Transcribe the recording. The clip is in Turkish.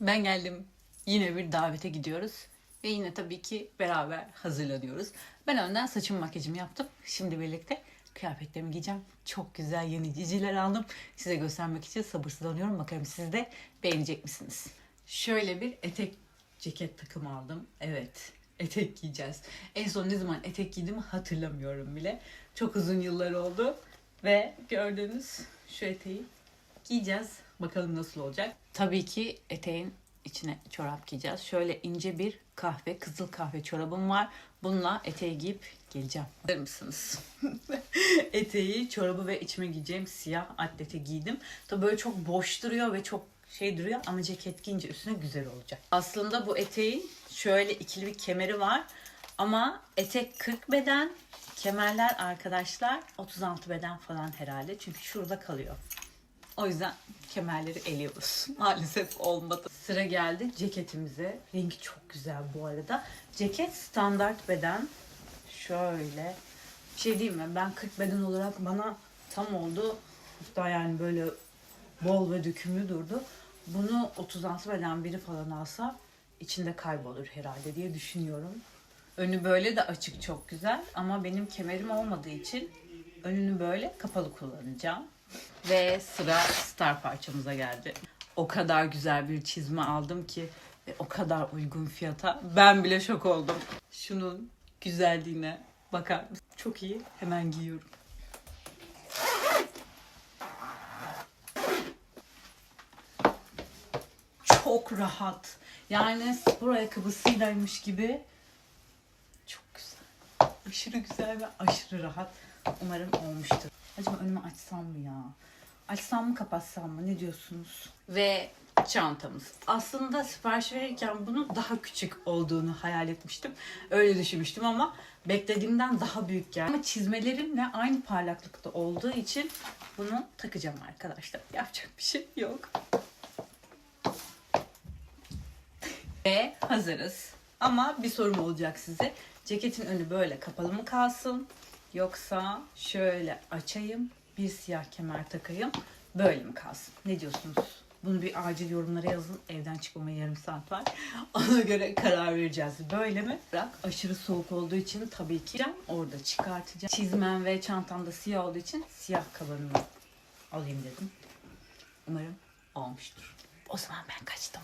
Ben geldim. Yine bir davete gidiyoruz. Ve yine tabii ki beraber hazırlanıyoruz. Ben önden saçımı makyajımı yaptım. Şimdi birlikte kıyafetlerimi giyeceğim. Çok güzel yeni ciciler aldım. Size göstermek için sabırsızlanıyorum. Bakalım siz de beğenecek misiniz? Şöyle bir etek ceket takımı aldım. Evet etek giyeceğiz. En son ne zaman etek giydiğimi hatırlamıyorum bile. Çok uzun yıllar oldu. Ve gördüğünüz şu eteği giyeceğiz. Bakalım nasıl olacak. Tabii ki eteğin içine çorap giyeceğiz. Şöyle ince bir kahve, kızıl kahve çorabım var. Bununla eteği giyip geleceğim. Hazır mısınız? eteği, çorabı ve içime giyeceğim siyah atleti giydim. Tabii böyle çok boş duruyor ve çok şey duruyor ama ceket giyince üstüne güzel olacak. Aslında bu eteğin şöyle ikili bir kemeri var. Ama etek 40 beden, kemerler arkadaşlar 36 beden falan herhalde. Çünkü şurada kalıyor. O yüzden kemerleri eliyoruz. Maalesef olmadı. Sıra geldi ceketimize. Rengi çok güzel bu arada. Ceket standart beden. Şöyle. Bir şey diyeyim mi? Ben 40 beden olarak bana tam oldu. Hatta yani böyle bol ve dökümlü durdu. Bunu 36 beden biri falan alsa içinde kaybolur herhalde diye düşünüyorum. Önü böyle de açık çok güzel ama benim kemerim olmadığı için önünü böyle kapalı kullanacağım. Ve sıra star parçamıza geldi. O kadar güzel bir çizme aldım ki ve o kadar uygun fiyata ben bile şok oldum. Şunun güzelliğine bakar mısın? Çok iyi. Hemen giyiyorum. Çok rahat. Yani spor ayakkabısıylaymış gibi. Çok güzel. Aşırı güzel ve aşırı rahat. Umarım olmuştur. Acaba önümü açsam mı ya? Açsam mı kapatsam mı? Ne diyorsunuz? Ve çantamız. Aslında sipariş verirken bunun daha küçük olduğunu hayal etmiştim. Öyle düşünmüştüm ama beklediğimden daha büyük geldi. Ama çizmelerimle aynı parlaklıkta olduğu için bunu takacağım arkadaşlar. Yapacak bir şey yok. Ve hazırız. Ama bir sorum olacak size. Ceketin önü böyle kapalı mı kalsın? Yoksa şöyle açayım, bir siyah kemer takayım, böyle mi kalsın? Ne diyorsunuz? Bunu bir acil yorumlara yazın. Evden çıkmama yarım saat var. Ona göre karar vereceğiz. Böyle mi? Bırak aşırı soğuk olduğu için tabii ki orada çıkartacağım. Çizmem ve çantam da siyah olduğu için siyah kalanını alayım dedim. Umarım olmuştur. O zaman ben kaçtım.